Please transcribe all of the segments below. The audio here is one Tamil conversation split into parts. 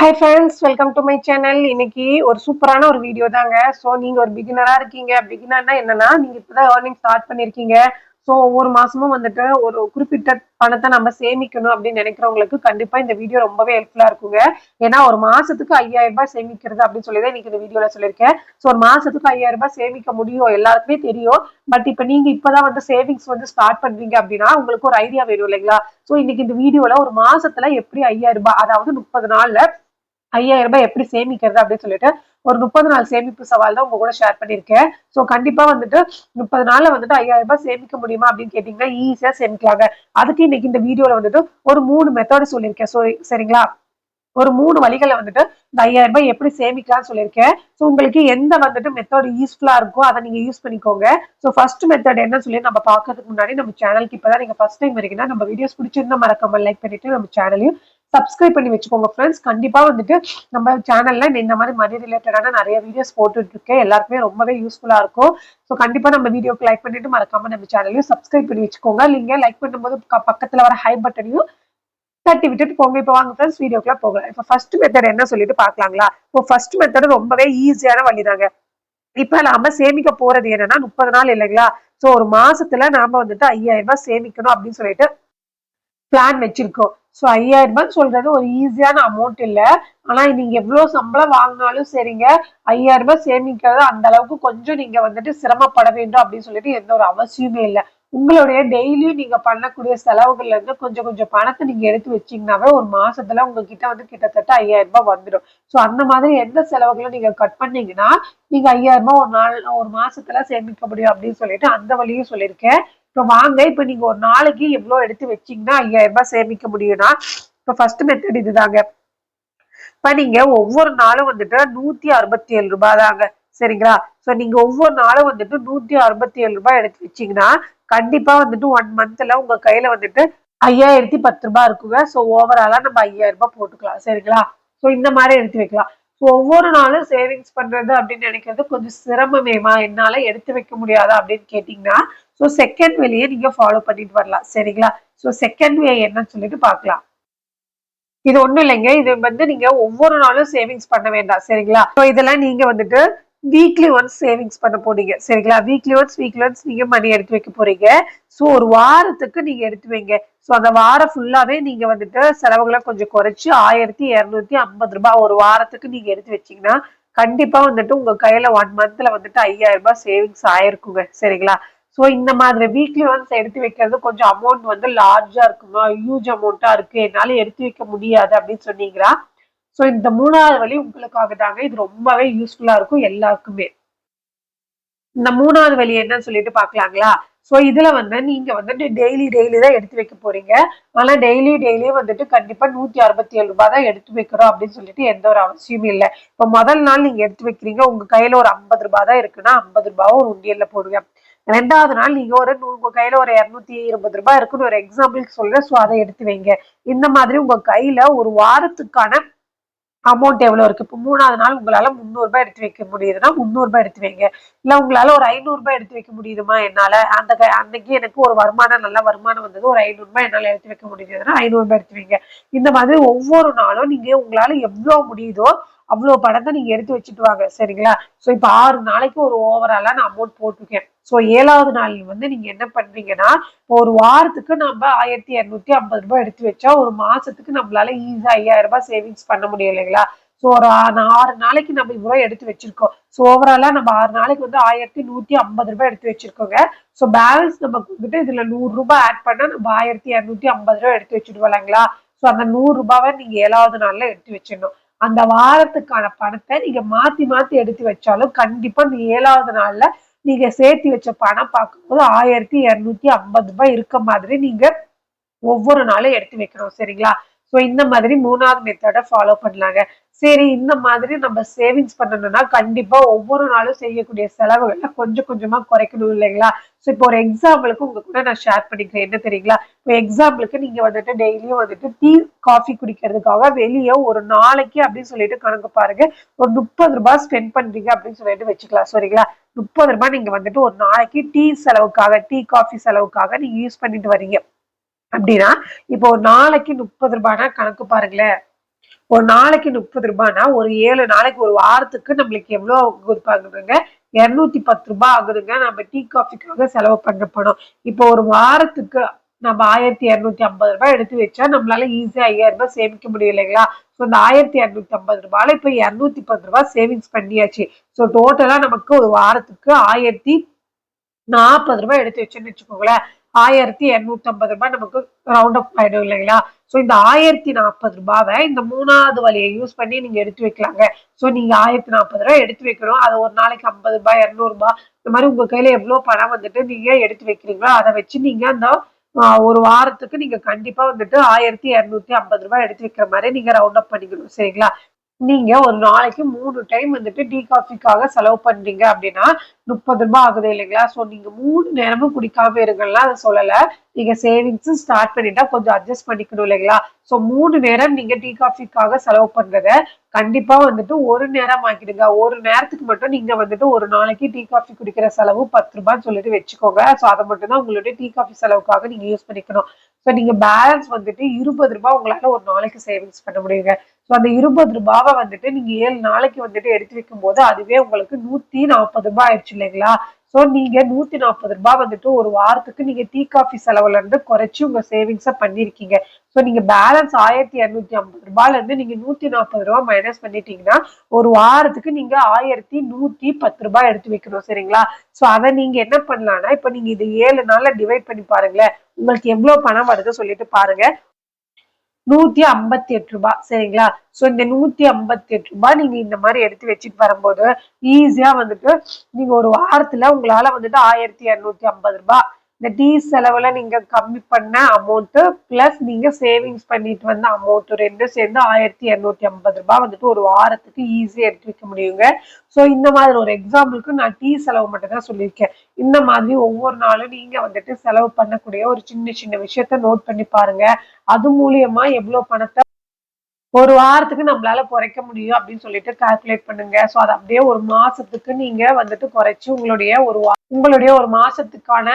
Hi friends welcome to my channel இன்னைக்கு ஒரு சூப்பரான ஒரு வீடியோ தாங்க. ஸோ நீங்கள் ஒரு பிகினராக இருக்கீங்க. பிகினர்னா என்னன்னா இப்போ தான் ஏர்னிங் ஸ்டார்ட் பண்ணியிருக்கீங்க ஸோ ஒவ்வொரு மாசமும் வந்துட்டு ஒரு குறிப்பிட்ட பணத்தை நம்ம சேமிக்கணும் அப்படின்னு நினைக்கிறவங்களுக்கு கண்டிப்பாக இந்த வீடியோ ரொம்பவே ஹெல்ப்ஃபுல்லாக இருக்குங்க. ஏன்னா ஒரு மாதத்துக்கு ஐயாயிரம் ரூபாய் சேமிக்கிறது அப்படின்னு சொல்லி தான் இன்னைக்கு இந்த வீடியோவில் சொல்லியிருக்கேன். ஸோ ஒரு மாதத்துக்கு ஐயாயிரம் ரூபாய் சேமிக்க முடியும் எல்லாருக்குமே தெரியும். பட் இப்போ நீங்கள் இப்போ தான் வந்து சேவிங்ஸ் வந்து ஸ்டார்ட் பண்ணுறீங்க அப்படின்னா உங்களுக்கு ஒரு ஐடியா வேணும் இல்லைங்களா? ஸோ இன்னைக்கு இந்த வீடியோவில் ஒரு மாதத்தில் எப்படி ஐயாயிரம் ரூபாய் அதாவது முப்பது நாளில் ஐயாயிரம் ரூபாய் எப்படி சேமிக்கிறது அப்படின்னு சொல்லிட்டு ஒரு முப்பது நாள் சேமிப்பு சவால் தான் உங்க கூட ஷேர் பண்ணியிருக்கேன். ஸோ கண்டிப்பா வந்துட்டு முப்பது நாள்ல வந்துட்டு ஐயாயிரம் ரூபாய் சேமிக்க முடியுமா அப்படின்னு கேட்டீங்கன்னா ஈஸியா சேமிக்கலாங்க. அதுக்கு இன்னைக்கு இந்த வீடியோல வந்துட்டு ஒரு மூணு மெத்தட் சொல்லியிருக்கேன். ஸோ சரிங்களா? ஒரு மூணு வழிகளை வந்துட்டு இந்த ஐயாயிரம் ரூபாய் எப்படி சேமிக்கலாம்னு சொல்லியிருக்கேன். ஸோ உங்களுக்கு எந்த வந்துட்டு மெத்தட் யூஸ்ஃபுல்லா இருக்கோ அதை நீங்க யூஸ் பண்ணிக்கோங்க. ஸோ ஃபர்ஸ்ட் மெத்தட் என்ன சொல்லி நம்ம பார்க்கறதுக்கு முன்னாடி நம்ம சேனலுக்கு இப்பதான் நீங்க ஃபர்ஸ்ட் டைம் வரீங்கன்னா நம்ம வீடியோஸ் பிடிச்சிருந்தா மறக்காம லைக் பண்ணிட்டு நம்ம சேனலையும் சப்ஸ்கிரைப் பண்ணி வச்சுக்கோங்க ஃப்ரெண்ட்ஸ் கண்டிப்பாக வந்துட்டு நம்ம சேனலில் இந்த மாதிரி மணி ரிலேட்டடான நிறைய வீடியோஸ் போட்டுட்ருக்கேன். எல்லாருக்குமே ரொம்பவே யூஸ்ஃபுல்லாக இருக்கும். ஸோ கண்டிப்பாக நம்ம வீடியோக்கு லைக் பண்ணிட்டு மறக்காம நம்ம சேனலையும் சப்ஸ்கிரைப் பண்ணி வச்சுக்கோங்க. நீங்கள் லைக் பண்ணும்போது பக்கத்தில் வர ஹை பட்டனையும் தட்டி விட்டுட்டு போங்க. இப்போ வாங்க ஃப்ரெண்ட்ஸ் வீடியோக்குலாம் போகலாம். இப்போ ஃபர்ஸ்ட் மெத்தட் என்ன சொல்லிட்டு பார்க்கலாங்களா? இப்போ ஃபர்ஸ்ட் மெத்தட் ரொம்பவே ஈஸியான வழிதாங்க. இப்போ நாம சேமிக்க போறது என்னன்னா முப்பது நாள் இல்லைங்களா? ஸோ ஒரு மாசத்துல நாம வந்துட்டு ஐயாயிரம் ரூபாய் சேமிக்கணும் அப்படின்னு சொல்லிட்டு பிளான் வச்சிருக்கோம். ஸோ ஐயாயிரம் ரூபாய் சொல்றது ஒரு ஈஸியான அமௌண்ட் இல்ல. ஆனா நீங்க எவ்வளவு சம்பளம் வாங்கினாலும் சரிங்க. ஐயாயிரம் ரூபாய் சேமிக்கிறது அந்த அளவுக்கு கொஞ்சம் நீங்க வந்துட்டு சிரமப்பட வேண்டும் அப்படின்னு சொல்லிட்டு எந்த ஒரு அவசியமே இல்லை. உங்களுடைய டெய்லியும் நீங்க பண்ணக்கூடிய செலவுகள்ல இருந்து கொஞ்சம் கொஞ்சம் பணத்தை நீங்க எடுத்து வச்சீங்கன்னாவே ஒரு மாசத்துல உங்ககிட்ட வந்து கிட்டத்தட்ட ஐயாயிரம் ரூபாய் வந்துடும். ஸோ அந்த மாதிரி எந்த செலவுகளும் நீங்க கட் பண்ணீங்கன்னா நீங்க ஐயாயிரம் ரூபாய் ஒரு நாள் ஒரு மாசத்துல சேமிக்க முடியும் அப்படின்னு சொல்லிட்டு அந்த வழியும் சொல்லியிருக்கேன். இப்போ வாங்க இப்போ நீங்க ஒரு நாளைக்கு எவ்வளவு எடுத்து வச்சீங்கன்னா ஐயாயிரம் ரூபாய் சேமிக்க முடியும்னா இப்போ ஃபர்ஸ்ட் மெத்தட் இதுதாங்க. இப்ப நீங்க ஒவ்வொரு நாளும் வந்துட்டு நூத்தி அறுபத்தி ஏழு ரூபாய் தாங்க சரிங்களா? சோ நீங்க ஒவ்வொரு நாளும் வந்துட்டு நூத்தி அறுபத்தி ஏழு ரூபாய் எடுத்து வச்சீங்கன்னா கண்டிப்பா வந்துட்டு ஒன் மந்த்ல உங்க கையில வந்துட்டு ஐயாயிரத்தி பத்து ரூபாய் இருக்குங்க. ஸோ ஓவராலா நம்ம ஐயாயிரம் ரூபாய் போட்டுக்கலாம். சரிங்களா? ஸோ இந்த மாதிரி எடுத்து வைக்கலாம். ஒவ்வொரு நாளும் சேவிங்ஸ் பண்றது அப்படின்னு நினைக்கிறது கொஞ்சம் சிரமமேமா என்னால எடுத்து வைக்க முடியாதா அப்படின்னு கேட்டீங்கன்னா ஸோ செகண்ட் வேலையை நீங்க ஃபாலோ பண்ணிட்டு வரலாம். சரிங்களா? ஸோ செகண்ட் வே என்னன்னு சொல்லிட்டு பார்க்கலாம். இது ஒண்ணும் இல்லைங்க. இது வந்து நீங்க ஒவ்வொரு நாளும் சேவிங்ஸ் பண்ண வேண்டாம். சரிங்களா? ஸோ இதெல்லாம் நீங்க வந்துட்டு வீக்லி ஒன்ஸ் சேவிங்ஸ் பண்ண போறீங்க. சரிங்களா? வீக்லி ஒன்ஸ் வீக்லி ஒன்ஸ் நீங்க மணி எடுத்து வைக்க போறீங்க. ஸோ ஒரு வாரத்துக்கு நீங்க எடுத்து வைங்க. ஸோ அந்த வாரம் ஃபுல்லாவே நீங்க வந்துட்டு செலவுகளை கொஞ்சம் குறைச்சு ஆயிரத்தி இரநூத்தி ஐம்பது ரூபாய் ஒரு வாரத்துக்கு நீங்க எடுத்து வச்சீங்கன்னா கண்டிப்பா வந்துட்டு உங்க கையில ஒன் மந்த்ல வந்துட்டு ஐயாயிரம் ரூபாய் சேவிங்ஸ் ஆயிருக்குங்க. சரிங்களா? ஸோ இந்த மாதிரி வீக்லி ஒன்ஸ் எடுத்து வைக்கிறது கொஞ்சம் அமௌண்ட் வந்து லார்ஜா இருக்குங்க ஹியூஜ் அமௌண்ட்டா இருக்கு. என்னால எடுத்து வைக்க முடியாது அப்படின்னு சொன்னீங்கன்னா ஸோ இந்த மூணாவது வழி உங்களுக்காக தாங்க இது ரொம்பவே யூஸ்ஃபுல்லா இருக்கும் எல்லாருக்குமே. இந்த மூணாவது வழி என்னன்னு சொல்லிட்டு பார்க்கலாங்களா? ஸோ இதுல வந்து நீங்க வந்துட்டு டெய்லி டெய்லி தான் எடுத்து வைக்க போறீங்க. ஆனா டெய்லி டெய்லியும் வந்துட்டு கண்டிப்பா நூத்தி அறுபத்தி ஏழு ரூபாய் தான் எடுத்து வைக்கிறோம் அப்படின்னு சொல்லிட்டு எந்த ஒரு அவசியமும் இல்லை. இப்போ முதல் நாள் நீங்க எடுத்து வைக்கிறீங்க. உங்க கையில ஒரு ஐம்பது ரூபாய் தான் இருக்குன்னா ஐம்பது ரூபாவும் ஒரு உண்டியல்ல போடுவேன் ரெண்டாவது நாள் நீங்க ஒரு நூ- உங்க கையில ஒரு இரநூத்தி இருபது ரூபாய் இருக்குன்னு ஒரு எக்ஸாம்பிளுக்கு சொல்றேன். ஸோ அதை எடுத்து வைங்க. இந்த மாதிரி உங்க கையில ஒரு வாரத்துக்கான அமௌண்ட் எவ்வளோ இருக்குது இப்போ மூணாவது நாள் உங்களால் முந்நூறுரூபா எடுத்து வைக்க முடியுதுன்னா முந்நூறுரூபா எடுத்து வைங்க. இல்லை உங்களால் ஒரு ஐநூறுரூபா எடுத்து வைக்க முடியுதுமா என்னால்? அந்த க- அன்னைக்கு எனக்கு ஒரு வருமானம் நல்ல வருமானம் வந்தது. ஒரு ஐநூறுரூபா என்னால் எடுத்து வைக்க முடியுதுன்னா ஐநூறுரூபா எடுத்து வைங்க. இந்த மாதிரி ஒவ்வொரு நாளும் நீங்கள் உங்களால் எவ்வளோ முடியுதோ அவ்வளோ படத்தை நீங்கள் எடுத்து வச்சுட்டு வாங்க சரிங்களா? ஸோ இப்போ ஆறு நாளைக்கு ஒரு ஓவராலாக நான் அமௌண்ட் போட்டிருக்கேன். ஸோ ஏழாவது நாள் வந்து நீங்கள் என்ன பண்ணுறீங்கன்னா இப்போ ஒரு வாரத்துக்கு நம்ம ஆயிரத்தி இரநூத்தி ஐம்பது ரூபாய் எடுத்து வச்சா ஒரு மாதத்துக்கு நம்மளால ஈஸியாக ஐயாயிரம் ரூபாய் சேவிங்ஸ் பண்ண முடியும் இல்லைங்களா? ஸோ ஒரு ஆறு நாளைக்கு நம்ம இவ்வளோ எடுத்து வச்சிருக்கோம். ஸோ ஓவராலாக நம்ம ஆறு நாளைக்கு வந்து ஆயிரத்தி நூற்றி ஐம்பது ரூபாய் எடுத்து வச்சிருக்கோங்க. ஸோ பேலன்ஸ் நமக்கு வந்துட்டு இதில் நூறுரூபா ஆட் பண்ணால் நம்ம ஆயிரத்தி இரநூத்தி ஐம்பது ரூபாய் எடுத்து வச்சுட்டு வரலாங்களா ஸோ அந்த நூறுரூபாவை நீங்கள் ஏழாவது நாளில் எடுத்து வச்சிடணும். அந்த வாரத்துக்கான பணத்தை நீங்க மாத்தி மாத்தி எடுத்து வச்சாலும் கண்டிப்பா இந்த ஏழாவது நாள்ல நீங்க சேர்த்து வச்ச பணம் பார்க்கும்போது ஆயிரத்தி இருநூத்தி ஐம்பது ரூபாய் இருக்க மாதிரி நீங்க ஒவ்வொரு நாளும் எடுத்து வைக்கணும் சரிங்களா? ஸோ இந்த மாதிரி மூணாவது மெத்தடை ஃபாலோ பண்ணலாங்க. சரி இந்த மாதிரி நம்ம சேவிங்ஸ் பண்ணணும்னா கண்டிப்பா ஒவ்வொரு நாளும் செய்யக்கூடிய செலவுகளை கொஞ்சம் கொஞ்சமா குறைக்கணும் இல்லைங்களா? ஸோ இப்போ ஒரு எக்ஸாம்பிளுக்கு உங்க கூட நான் ஷேர் பண்ணிக்கிறேன். என்ன தெரியுங்களா? இப்போ எக்ஸாம்பிளுக்கு நீங்க வந்துட்டு டெய்லியும் வந்துட்டு டீ காஃபி குடிக்கிறதுக்காக வெளியே ஒரு நாளைக்கு அப்படின்னு சொல்லிட்டு கணக்கு பாருங்க. ஒரு முப்பது ரூபாய் ஸ்பெண்ட் பண்றீங்க அப்படின்னு சொல்லிட்டு வச்சுக்கலாம். சரிங்களா? முப்பது ரூபாய் நீங்க வந்துட்டு ஒரு நாளைக்கு டீ செலவுக்காக டீ காஃபி செலவுக்காக நீங்க யூஸ் பண்ணிட்டு வரீங்க அப்படின்னா இப்போ ஒரு நாளைக்கு முப்பது ரூபாய்னா கணக்கு பாருங்களேன். ஒரு நாளைக்கு முப்பது ரூபாய்னா ஒரு ஏழு நாளைக்கு ஒரு வாரத்துக்கு நம்மளுக்கு எவ்வளோ கொடுப்பாங்க இரநூத்தி பத்து ரூபாய் ஆகுதுங்க. நம்ம டீ காஃபிக்காக செலவு பண்ண பணம். இப்போ ஒரு வாரத்துக்கு நம்ம ஆயிரத்தி இரநூத்தி ஐம்பது ரூபாய் எடுத்து வச்சா நம்மளால ஈஸியா ஐயாயிரம் ரூபாய் சேமிக்க முடியும் இல்லைங்களா? ஸோ இந்த ஆயிரத்தி இரநூத்தி ஐம்பது ரூபாயில இப்போ இரநூத்தி பத்து ரூபாய் சேவிங்ஸ் பண்ணியாச்சு. ஸோ டோட்டலா நமக்கு ஒரு வாரத்துக்கு ஆயிரத்தி நாற்பது ரூபாய் எடுத்து வச்சோன்னு வச்சுக்கோங்களேன். ஆயிரத்தி எண்ணூத்தி ஐம்பது ரூபாய் நமக்கு ரவுண்ட் அப் ஆயிடும் இல்லைங்களா? ஸோ இந்த ஆயிரத்தி நாற்பது ரூபாவை இந்த மூணாவது வழியை யூஸ் பண்ணி நீங்க எடுத்து வைக்கலாங்க. ஸோ நீங்க ஆயிரத்தி நாற்பது ரூபாய் எடுத்து வைக்கணும். அதை ஒரு நாளைக்கு ஐம்பது ரூபாய் இரநூறுபா இந்த மாதிரி உங்க கையில எவ்வளவு பணம் வந்துட்டு நீங்க எடுத்து வைக்கிறீங்களோ அதை வச்சு நீங்க அந்த ஒரு வாரத்துக்கு நீங்க கண்டிப்பா வந்துட்டு ஆயிரத்தி இரநூத்தி ஐம்பது ரூபாய் எடுத்து வைக்கிற மாதிரி நீங்க ரவுண்ட் அப் பண்ணிக்கணும். சரிங்களா? நீங்க ஒரு நாளைக்கு மூணு டைம் வந்துட்டு டீ காஃபிக்காக செலவு பண்றீங்க அப்படின்னா முப்பது ரூபாய் ஆகுது இல்லைங்களா? ஸோ நீங்க மூணு நேரமும் குடிக்காம இருங்கலாம் அதை சொல்லல. நீங்க சேவிங்ஸும் ஸ்டார்ட் பண்ணிட்டா கொஞ்சம் அட்ஜஸ்ட் பண்ணிக்கணும் இல்லைங்களா? ஸோ மூணு நேரம் நீங்க டீ காஃபிக்காக செலவு பண்றத கண்டிப்பா வந்துட்டு ஒரு நேரம் ஆக்கிடுங்க. ஒரு நேரத்துக்கு மட்டும் நீங்க வந்துட்டு ஒரு நாளைக்கு டீ காஃபி குடிக்கிற செலவு பத்து ரூபான்னு சொல்லிட்டு வச்சுக்கோங்க. ஸோ அதை மட்டும் தான் உங்களுடைய டீ காஃபி செலவுக்காக நீங்க யூஸ் பண்ணிக்கணும். ஸோ நீங்க பேலன்ஸ் வந்துட்டு இருபது ரூபாய் உங்களால ஒரு நாளைக்கு சேவிங்ஸ் பண்ண முடியுங்க. ஸோ அந்த இருபது ரூபாவை வந்துட்டு நீங்க ஏழு நாளைக்கு வந்துட்டு எடுத்து வைக்கும் போது அதுவே உங்களுக்கு நூத்தி நாற்பது ரூபாய் ஆயிடுச்சு இல்லைங்களா? ஸோ நீங்க நூத்தி நாற்பது ரூபாய் வந்துட்டு ஒரு வாரத்துக்கு நீங்க டீ காஃபி செலவுல இருந்து குறைச்சி உங்க சேவிங்ஸை பண்ணிருக்கீங்க. ஸோ நீங்க பேலன்ஸ் ஆயிரத்தி இரநூத்தி ஐம்பது ரூபாயில இருந்து நீங்க நூத்தி நாற்பது ரூபாய் மைனஸ் பண்ணிட்டீங்கன்னா ஒரு வாரத்துக்கு நீங்க ஆயிரத்தி நூத்தி பத்து ரூபாய் எடுத்து வைக்கணும் சரிங்களா? ஸோ அதை நீங்க என்ன பண்ணலாம்னா இப்ப நீங்க இது ஏழு நாள்ல டிவைட் பண்ணி பாருங்களேன். உங்களுக்கு எவ்வளவு பணம் வருது சொல்லிட்டு பாருங்க. நூத்தி ஐம்பத்தி எட்டு ரூபாய் சரிங்களா? சோ இந்த நூத்தி ஐம்பத்தி எட்டு ரூபாய் நீங்க இந்த மாதிரி எடுத்து வச்சுட்டு வரும்போது ஈஸியா வந்துட்டு நீங்க ஒரு வாரத்துல உங்களால வந்துட்டு ஆயிரத்தி இரநூத்தி ஐம்பது ரூபாய் இந்த டீ செலவுல நீங்க கம்மி பண்ண அமௌண்ட்டு ப்ளஸ் நீங்க சேவிங்ஸ் பண்ணிட்டு வந்த அமௌண்ட் ரெண்டும் சேர்ந்து ஆயிரத்தி இரநூத்தி ஐம்பது ரூபாய் வந்துட்டு ஒரு வாரத்துக்கு ஈஸியா எடுத்து வைக்க முடியுங்க. ஸோ இந்த மாதிரி ஒரு எக்ஸாம்பிளுக்கு நான் டீ செலவு மட்டும் தான் சொல்லியிருக்கேன். இந்த மாதிரி ஒவ்வொரு நாளும் நீங்க வந்துட்டு செலவு பண்ணக்கூடிய ஒரு சின்ன சின்ன விஷயத்த நோட் பண்ணி பாருங்க. அது மூலியமா எவ்வளவு பணத்தை ஒரு வாரத்துக்கு நம்மளால குறைக்க முடியும் அப்படின்னு சொல்லிட்டு கால்குலேட் பண்ணுங்க. ஸோ அது அப்படியே ஒரு மாசத்துக்கு நீங்க வந்துட்டு குறைச்சு உங்களுடைய ஒரு உங்களுடைய ஒரு மாசத்துக்கான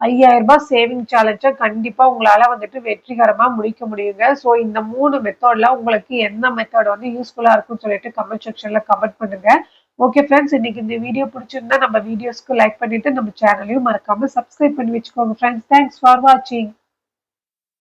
ஐயாயிரம் ரூபாய் சேவிங் சேலஞ்சை கண்டிப்பா உங்களால வந்துட்டு வெற்றிகரமா முடிக்க முடியுங்க. ஸோ இந்த மூணு மெத்தட்ல உங்களுக்கு எந்த மெத்தட் வந்து யூஸ்ஃபுல்லா இருக்கும்னு சொல்லிட்டு கமெண்ட் செக்ஷன்ல கமெண்ட் பண்ணுங்க. ஓகே ஃப்ரெண்ட்ஸ் இன்னைக்கு இந்த வீடியோ பிடிச்சிருந்தா நம்ம வீடியோஸ்க்கு லைக் பண்ணிட்டு நம்ம சேனலையும் மறக்காம சப்ஸ்கிரைப் பண்ணி வச்சுக்கோங்க ஃப்ரெண்ட்ஸ் தேங்க்ஸ் ஃபார் வாட்சிங்